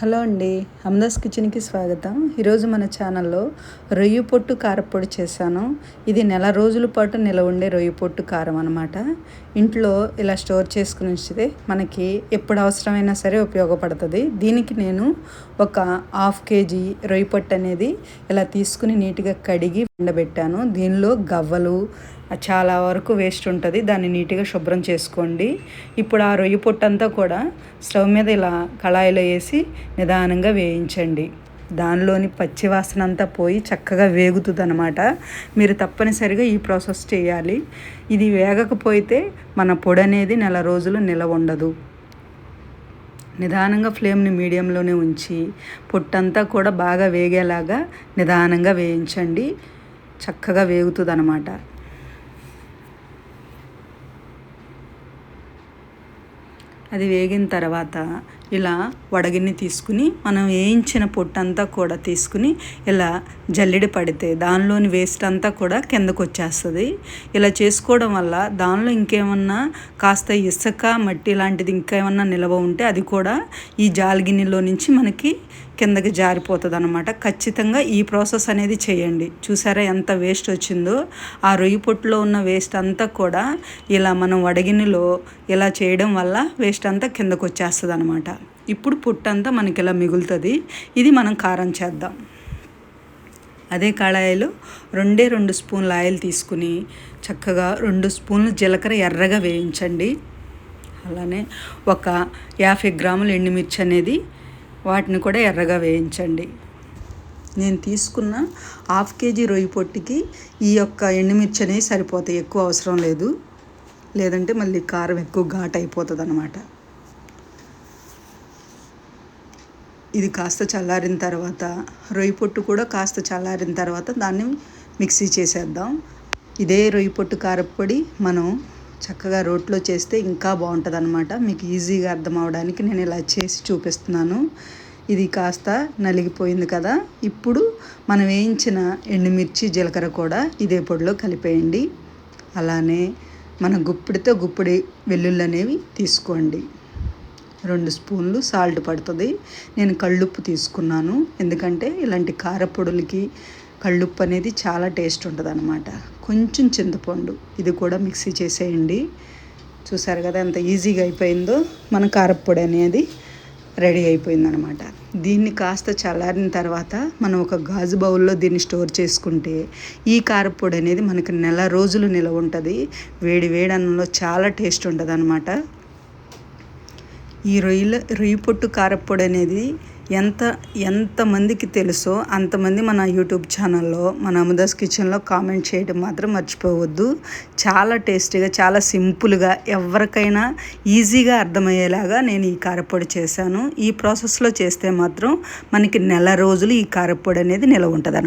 Hello అండి హమ్దాస్ కిచెన్కి స్వాగతం. ఈరోజు మన ఛానల్లో రొయ్యి పొట్టు కారపొడి చేశాను. ఇది నెల రోజుల పాటు నిల ఉండే రొయ్యి పొట్టు కారం అనమాట ఇంట్లో ఇలా స్టోర్ చేసుకుని ఉంచితే మనకి ఎప్పుడు అవసరమైనా సరే ఉపయోగపడుతుంది. దీనికి నేను ఒక హాఫ్ కేజీ రొయ్యి పొట్టు అనేది ఇలా తీసుకుని నీట్గా కడిగి ఎండబెట్టాను. దీనిలో గవ్వలు చాలా వరకు వేస్ట్ ఉంటుంది. దాన్ని నీట్గా శుభ్రం చేసుకోండి. ఇప్పుడు ఆ రొయ్యి పొట్టంతా కూడా స్టవ్ మీద ఇలా కళాయిలో వేసి నిదానంగా వేయించండి. దానిలోని పచ్చి వాసన అంతా పోయి చక్కగా వేగుతుంది అనమాట మీరు తప్పనిసరిగా ఈ ప్రాసెస్ చేయాలి. ఇది వేగకపోతే మన పొడి అనేది నెల రోజులు నిలవ ఉండదు. నిదానంగా ఫ్లేమ్ని మీడియంలోనే ఉంచి పొట్టంతా కూడా బాగా వేగేలాగా నిదానంగా వేయించండి. చక్కగా వేగుతుంది అనమాట అది వేగిన తర్వాత ఇలా వడగిన్ని తీసుకుని మనం వేయించిన పొట్టంతా కూడా తీసుకుని ఇలా జల్లెడ పడితే దానిలోని వేస్ట్ అంతా కూడా కిందకు వచ్చేస్తుంది ఇలా చేసుకోవడం వల్ల దానిలో ఇంకేమన్నా కాస్త ఇసుక మట్టి లాంటిది ఇంకేమన్నా నిల్వ ఉంటే అది కూడా ఈ జాలిగిన్నెలో నుంచి మనకి కిందకి జారిపోతుంది అనమాట ఖచ్చితంగా ఈ ప్రాసెస్ అనేది చేయండి. చూసారా ఎంత వేస్ట్ వచ్చిందో? ఆ రొయ్యి పొట్టులో ఉన్న వేస్ట్ అంతా కూడా ఇలా మనం వడగినిలో ఇలా చేయడం వల్ల వేస్ట్ అంతా కిందకు వచ్చేస్తుంది అనమాట ఇప్పుడు పుట్టంతా మనకి ఇలా మిగులుతుంది. ఇది మనం కారం చేద్దాం. అదే కళాయిలో రెండే రెండు స్పూన్ల ఆయిల్ తీసుకుని చక్కగా రెండు స్పూన్లు జీలకర్ర ఎర్రగా వేయించండి. అలానే ఒక యాభై గ్రాముల ఎండుమిర్చి అనేది వాటిని కూడా ఎర్రగా వేయించండి. నేను తీసుకున్న హాఫ్ కేజీ రొయ్యి పొట్టికి ఈ యొక్క ఎండుమిర్చి అనేవి సరిపోతాయి. ఎక్కువ అవసరం లేదు. లేదంటే మళ్ళీ కారం ఎక్కువ ఘాట్ అయిపోతుంది అనమాట ఇది కాస్త చల్లారిన తర్వాత రొయ్యి పొట్టు కూడా కాస్త చల్లారిన తర్వాత దాన్ని మిక్సీ చేసేద్దాం. ఇదే రొయ్యి పొట్టు కారపొడి మనం చక్కగా రోట్లో చేస్తే ఇంకా బాగుంటుంది అనమాట మీకు ఈజీగా అర్థం అవడానికి నేను ఇలా చేసి చూపిస్తున్నాను. ఇది కాస్త నలిగిపోయింది కదా. ఇప్పుడు మనం వేయించిన ఎండుమిర్చి జీలకర్ర కూడా ఇదే పొడిలో కలిపేయండి. అలానే మన గుప్పిడితో గుప్పిడి వెల్లుల్లి అనేవి తీసుకోండి. రెండు స్పూన్లు సాల్ట్ పడుతుంది. నేను కళ్ళుప్పు తీసుకున్నాను. ఎందుకంటే ఇలాంటి కారపొడులకి కళ్ళుప్పు అనేది చాలా టేస్ట్ ఉంటుంది అనమాట కొంచెం చింతపండు ఇది కూడా మిక్సీ చేసేయండి. చూసారు కదా ఎంత ఈజీగా అయిపోయిందో? మన కారప్పొడి అనేది రెడీ అయిపోయిందనమాట. దీన్ని కాస్త చల్లారిన తర్వాత మనం ఒక గాజు బౌల్లో దీన్ని స్టోర్ చేసుకుంటే ఈ కారపొడి అనేది మనకు నెల రోజులు నిలవ ఉంటుంది. వేడి వేడి అన్నంలో చాలా టేస్ట్ ఉంటుంది అనమాట ఈ రొయ్యల రొయ్యి పొట్టు కారపొడి అనేది ఎంత ఎంతమందికి తెలుసో అంతమంది మన యూట్యూబ్ ఛానల్లో మన అమదాస్ కిచెన్లో కామెంట్ చేయడం మాత్రం మర్చిపోవద్దు. చాలా టేస్టీగా చాలా సింపుల్గా ఎవరికైనా ఈజీగా అర్థమయ్యేలాగా నేను ఈ కారపొడి చేశాను. ఈ ప్రాసెస్లో చేస్తే మాత్రం మనకి నెల రోజులు ఈ కారపొడి అనేది నిలవ ఉంటుంది